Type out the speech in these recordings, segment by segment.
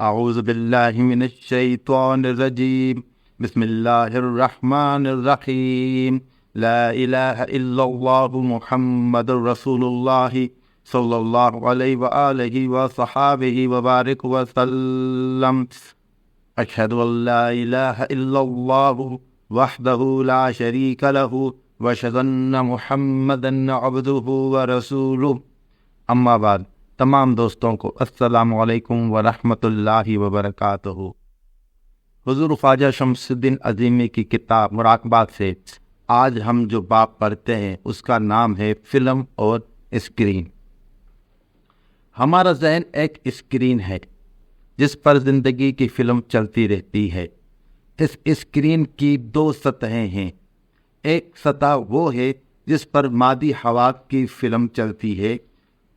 أعوذ بالله من الشيطان الرجيم. بسم الله الرحمن الرحيم. لا إله إلا الله محمد رسول الله صلى الله عليه وآله وصحابه وبارك وسلم. أشهد أن لا إله إلا الله وحده لا شريك له وأشهد أن محمدا عبده ورسوله. أما بعد تمام دوستوں کو السلام علیکم ورحمۃ اللہ وبرکاتہ۔ حضور خواجہ شمس الدین عظیمی کی کتاب مراقبات سے آج ہم جو باپ پڑھتے ہیں، اس کا نام ہے فلم اور اسکرین۔ ہمارا ذہن ایک اسکرین ہے، جس پر زندگی کی فلم چلتی رہتی ہے۔ اس اسکرین کی دو سطحیں ہیں۔ ایک سطح وہ ہے جس پر مادی ہوا کی فلم چلتی ہے۔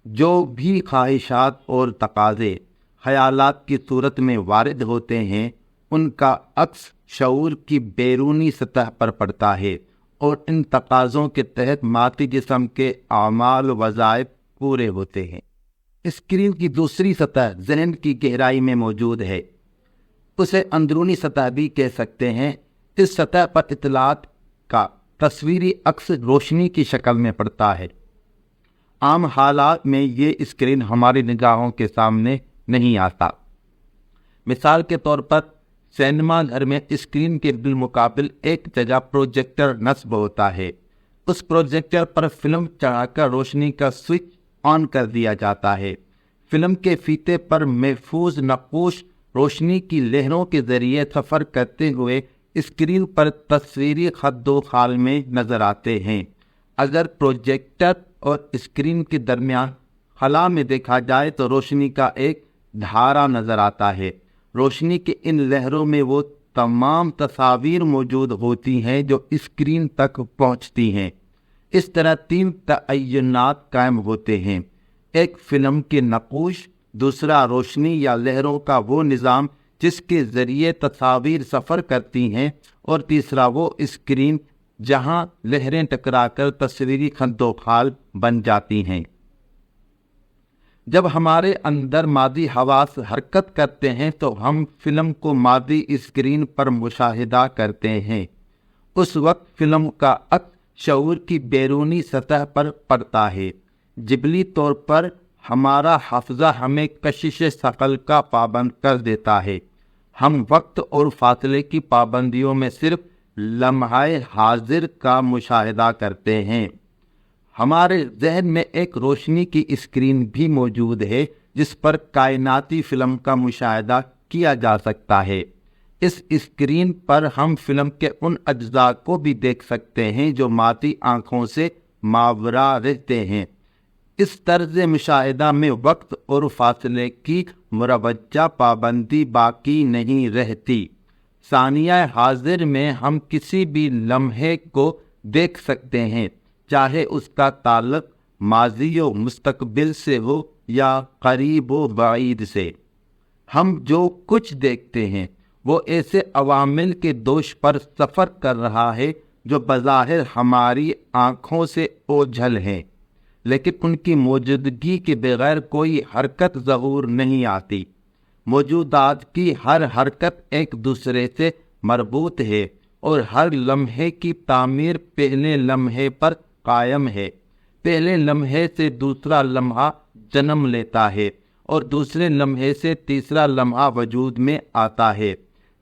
جو بھی خواہشات اور تقاضے خیالات کی صورت میں وارد ہوتے ہیں، ان کا عکس شعور کی بیرونی سطح پر پڑتا ہے اور ان تقاضوں کے تحت ماتی جسم کے اعمال و وظائف پورے ہوتے ہیں۔ اسکرین کی دوسری سطح ذہن کی گہرائی میں موجود ہے۔ اسے اندرونی سطح بھی کہہ سکتے ہیں۔ اس سطح پر اطلاعات کا تصویری عکس روشنی کی شکل میں پڑتا ہے۔ عام حالات میں یہ اسکرین ہماری نگاہوں کے سامنے نہیں آتا۔ مثال کے طور پر، سینما گھر میں اسکرین کے بالمقابل ایک جگہ پروجیکٹر نصب ہوتا ہے۔ اس پروجیکٹر پر فلم چڑھا کر روشنی کا سوئچ آن کر دیا جاتا ہے۔ فلم کے فیتے پر محفوظ نقوش روشنی کی لہروں کے ذریعے سفر کرتے ہوئے اسکرین پر تصویری خد و خال میں نظر آتے ہیں۔ اگر پروجیکٹر اور اسکرین کے درمیان خلا میں دیکھا جائے تو روشنی کا ایک دھارا نظر آتا ہے۔ روشنی کے ان لہروں میں وہ تمام تصاویر موجود ہوتی ہیں جو اسکرین تک پہنچتی ہیں۔ اس طرح تین تعینات قائم ہوتے ہیں۔ ایک فلم کے نقوش، دوسرا روشنی یا لہروں کا وہ نظام جس کے ذریعے تصاویر سفر کرتی ہیں، اور تیسرا وہ اسکرین جہاں لہریں ٹکرا کر تصویری خند و خال بن جاتی ہیں۔ جب ہمارے اندر مادی حواس حرکت کرتے ہیں تو ہم فلم کو مادی اسکرین پر مشاہدہ کرتے ہیں۔ اس وقت فلم کا عق شعور کی بیرونی سطح پر پڑتا ہے۔ جبلی طور پر ہمارا حافظہ ہمیں کشش ثقل کا پابند کر دیتا ہے۔ ہم وقت اور فاصلے کی پابندیوں میں صرف لمحہ حاضر کا مشاہدہ کرتے ہیں۔ ہمارے ذہن میں ایک روشنی کی اسکرین بھی موجود ہے، جس پر کائناتی فلم کا مشاہدہ کیا جا سکتا ہے۔ اس اسکرین پر ہم فلم کے ان اجزاء کو بھی دیکھ سکتے ہیں جو ماتی آنکھوں سے ماورا رہتے ہیں۔ اس طرز مشاہدہ میں وقت اور فاصلے کی مروجہ پابندی باقی نہیں رہتی۔ ثانیہ حاضر میں ہم کسی بھی لمحے کو دیکھ سکتے ہیں، چاہے اس کا تعلق ماضی و مستقبل سے ہو یا قریب و بعید سے۔ ہم جو کچھ دیکھتے ہیں، وہ ایسے عوامل کے دوش پر سفر کر رہا ہے جو بظاہر ہماری آنکھوں سے اوجھل ہیں، لیکن ان کی موجودگی کے بغیر کوئی حرکت ظہور نہیں آتی۔ موجودات کی ہر حرکت ایک دوسرے سے مربوط ہے اور ہر لمحے کی تعمیر پہلے لمحے پر قائم ہے۔ پہلے لمحے سے دوسرا لمحہ جنم لیتا ہے اور دوسرے لمحے سے تیسرا لمحہ وجود میں آتا ہے۔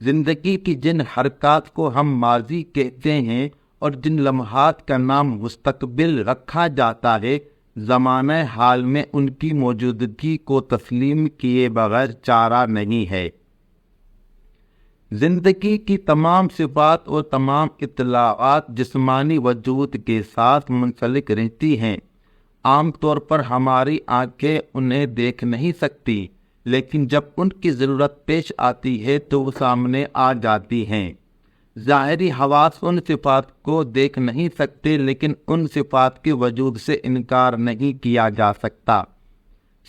زندگی کی جن حرکات کو ہم ماضی کہتے ہیں اور جن لمحات کا نام مستقبل رکھا جاتا ہے زمانہ حال میں ان کی موجودگی کو تسلیم کیے بغیر چارہ نہیں ہے۔ زندگی کی تمام صفات اور تمام اطلاعات جسمانی وجود کے ساتھ منسلک رہتی ہیں۔ عام طور پر ہماری آنکھیں انہیں دیکھ نہیں سکتی، لیکن جب ان کی ضرورت پیش آتی ہے تو وہ سامنے آ جاتی ہیں۔ ظاہری حواس ان صفات کو دیکھ نہیں سکتے، لیکن ان صفات کے وجود سے انکار نہیں کیا جا سکتا۔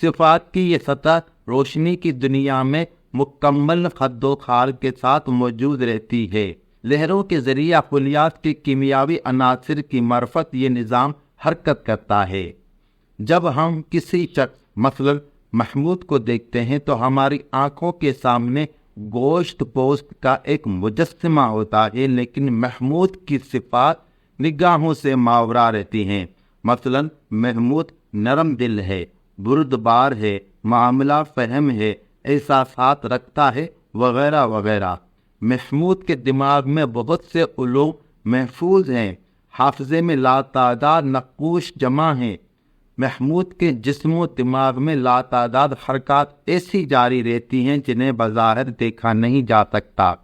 صفات کی یہ سطح روشنی کی دنیا میں مکمل خد و خال کے ساتھ موجود رہتی ہے۔ لہروں کے ذریعہ خلیات کی کیمیاوی عناصر کی مرفت یہ نظام حرکت کرتا ہے۔ جب ہم کسی شخص، مثلا محمود کو دیکھتے ہیں تو ہماری آنکھوں کے سامنے گوشت پوست کا ایک مجسمہ ہوتا ہے، لیکن محمود کی صفات نگاہوں سے ماورا رہتی ہیں۔ مثلا، محمود نرم دل ہے بردبار ہے، معاملہ فہم ہے، احساسات رکھتا ہے، وغیرہ وغیرہ۔ محمود کے دماغ میں بہت سے علوم محفوظ ہیں۔ حافظے میں لاتعداد نقوش جمع ہیں۔ محمود کے جسم و دماغ میں لاتعداد حرکات ایسی جاری رہتی ہیں جنہیں بظاہر دیکھا نہیں جا سکتا۔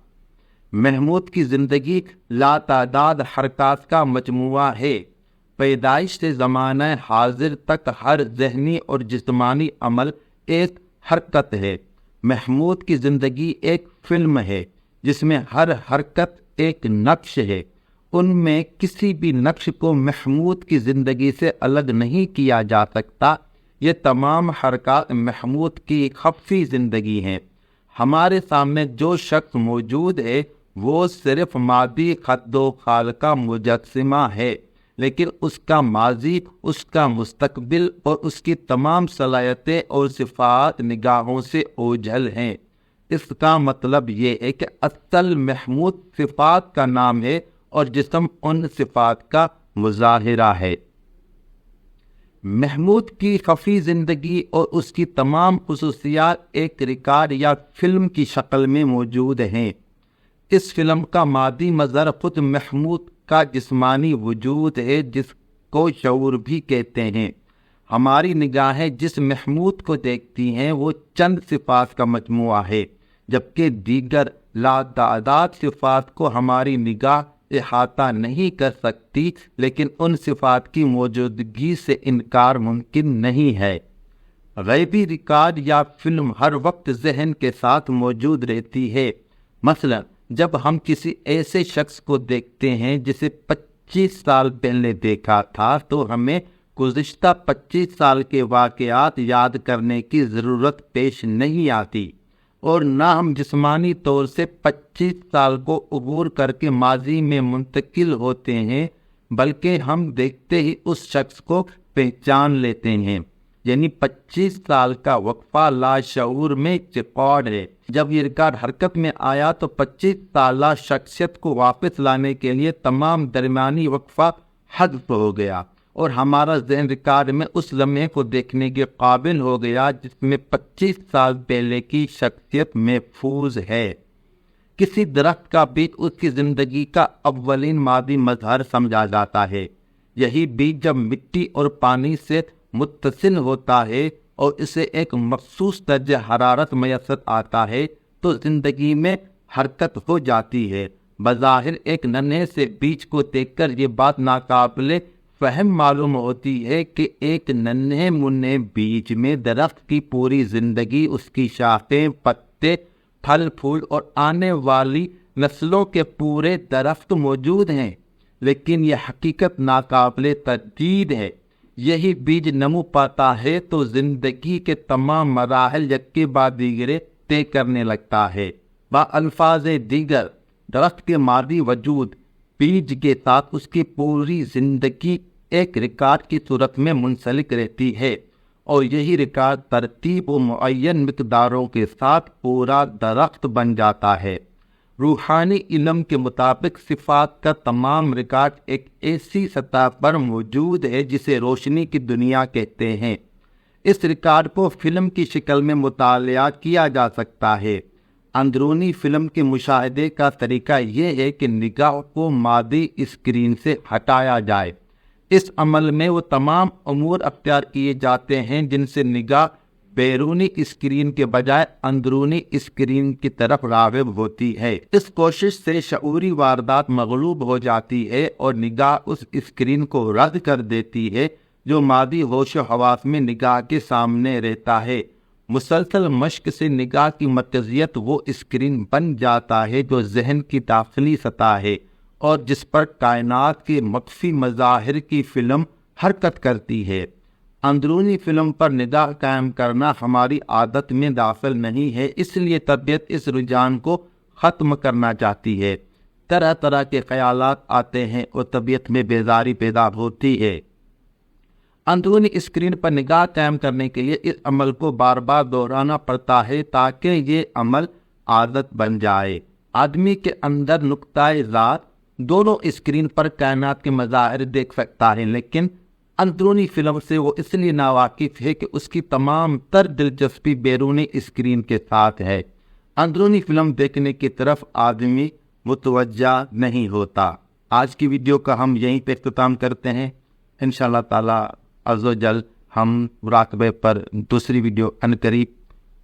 محمود کی زندگی لاتعداد حرکات کا مجموعہ ہے۔ پیدائش سے زمانہ حاضر تک ہر ذہنی اور جسمانی عمل ایک حرکت ہے۔ محمود کی زندگی ایک فلم ہے جس میں ہر حرکت ایک نقش ہے۔ ان میں کسی بھی نقش کو محمود کی زندگی سے الگ نہیں کیا جا سکتا۔ یہ تمام حرکات محمود کی خفی زندگی ہیں۔ ہمارے سامنے جو شخص موجود ہے، وہ صرف مادی خد و خال کا مجسمہ ہے، لیکن اس کا ماضی، اس کا مستقبل اور اس کی تمام صلاحیتیں اور صفات نگاہوں سے اوجھل ہیں۔ اس کا مطلب یہ ہے کہ اصل محمود صفات کا نام ہے اور جسم ان صفات کا مظاہرہ ہے۔ محمود کی خفی زندگی اور اس کی تمام خصوصیات ایک ریکارڈ یا فلم کی شکل میں موجود ہیں۔ اس فلم کا مادی مظہر خود محمود کا جسمانی وجود ہے، جس کو شعور بھی کہتے ہیں۔ ہماری نگاہیں جس محمود کو دیکھتی ہیں، وہ چند صفات کا مجموعہ ہے، جبکہ دیگر لاتعداد صفات کو ہماری نگاہ احاطہ نہیں کر سکتی، لیکن ان صفات کی موجودگی سے انکار ممکن نہیں ہے۔ غیبی ریکارڈ یا فلم ہر وقت ذہن کے ساتھ موجود رہتی ہے۔ مثلا، جب ہم کسی ایسے شخص کو دیکھتے ہیں جسے پچیس سال پہلے دیکھا تھا، تو ہمیں گزشتہ پچیس سال کے واقعات یاد کرنے کی ضرورت پیش نہیں آتی۔ اور نہ ہم جسمانی طور سے پچیس سال کو عبور کر کے ماضی میں منتقل ہوتے ہیں، بلکہ ہم دیکھتے ہی اس شخص کو پہچان لیتے ہیں۔ یعنی پچیس سال کا وقفہ لاشعور میں ریکارڈ ہے۔ جب یہ ریکارڈ حرکت میں آیا تو پچیس سالہ شخصیت کو واپس لانے کے لیے تمام درمیانی وقفہ حذف ہو گیا۔ اور ہمارا ذہن ریکارڈ میں اس لمحے کو دیکھنے کے قابل ہو گیا جس میں پچیس سال پہلے کی شخصیت محفوظ ہے۔ کسی درخت کا بیج اس کی زندگی کا اولین مادی مظہر سمجھا جاتا ہے۔ یہی بیج جب مٹی اور پانی سے متصل ہوتا ہے اور اسے ایک مخصوص درج حرارت میسر آتا ہے، تو زندگی میں حرکت ہو جاتی ہے۔ بظاہر ایک ننھے سے بیج کو دیکھ کر یہ بات ناقابل فہم معلوم ہوتی ہے کہ ایک ننھے منع بیچ میں درخت کی پوری زندگی اس کی شاخیں، پتے، پھل، پھول اور آنے والی نسلوں کے پورے درخت موجود ہیں، لیکن یہ حقیقت ناقابل تجدید ہے۔ یہی بیج نمو پاتا ہے تو زندگی کے تمام مراحل یک بعد دیگرے طے کرنے لگتا ہے۔ با الفاظ دیگر، درخت کے مادی وجود بیج کے ساتھ اس کی پوری زندگی ایک ریکارڈ کی صورت میں منسلک رہتی ہے اور یہی ریکارڈ ترتیب و معین مقداروں کے ساتھ پورا درخت بن جاتا ہے۔ روحانی علم کے مطابق صفات کا تمام ریکارڈ ایک ایسی سطح پر موجود ہے جسے روشنی کی دنیا کہتے ہیں۔ اس ریکارڈ کو فلم کی شکل میں مطالعہ کیا جا سکتا ہے۔ اندرونی فلم کے مشاہدے کا طریقہ یہ ہے کہ نگاہ کو مادی اسکرین سے ہٹایا جائے۔ اس عمل میں وہ تمام امور اختیار کیے جاتے ہیں جن سے نگاہ بیرونی اسکرین کے بجائے اندرونی اسکرین کی طرف راغب ہوتی ہے۔ اس کوشش سے شعوری واردات مغلوب ہو جاتی ہے اور نگاہ اس اسکرین کو رد کر دیتی ہے جو مادی ہوش و حواس میں نگاہ کے سامنے رہتا ہے۔ مسلسل مشق سے نگاہ کی مرکزیت وہ اسکرین بن جاتا ہے جو ذہن کی داخلی سطح ہے اور جس پر کائنات کے مخفی مظاہر کی فلم حرکت کرتی ہے۔ اندرونی فلم پر نگاہ قائم کرنا ہماری عادت میں داخل نہیں ہے، اس لیے طبیعت اس رجحان کو ختم کرنا چاہتی ہے۔ طرح طرح کے خیالات آتے ہیں اور طبیعت میں بیداری پیدا ہوتی ہے۔ اندرونی اسکرین پر نگاہ قائم کرنے کے لیے اس عمل کو بار بار دہرانا پڑتا ہے تاکہ یہ عمل عادت بن جائے۔ آدمی کے اندر نقطۂ ذات دونوں اسکرین پر کائنات کے مظاہر دیکھ سکتا ہے، لیکن اندرونی فلم سے وہ اس لیے ناواقف ہے کہ اس کی تمام تر دلچسپی بیرونی اسکرین کے ساتھ ہے۔ اندرونی فلم دیکھنے کی طرف آدمی متوجہ نہیں ہوتا۔ آج کی ویڈیو کا ہم یہیں پہ اختتام کرتے ہیں۔ ان شاء اللہ تعالیٰ از و جل ہم مراقبے پر دوسری ویڈیو ان قریب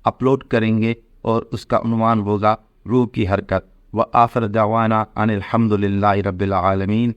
اپلوڈ کریں گے اور اس کا عنوان ہوگا روح کی حرکت و آفر دعوانا ان الحمد للہ رب العالمین۔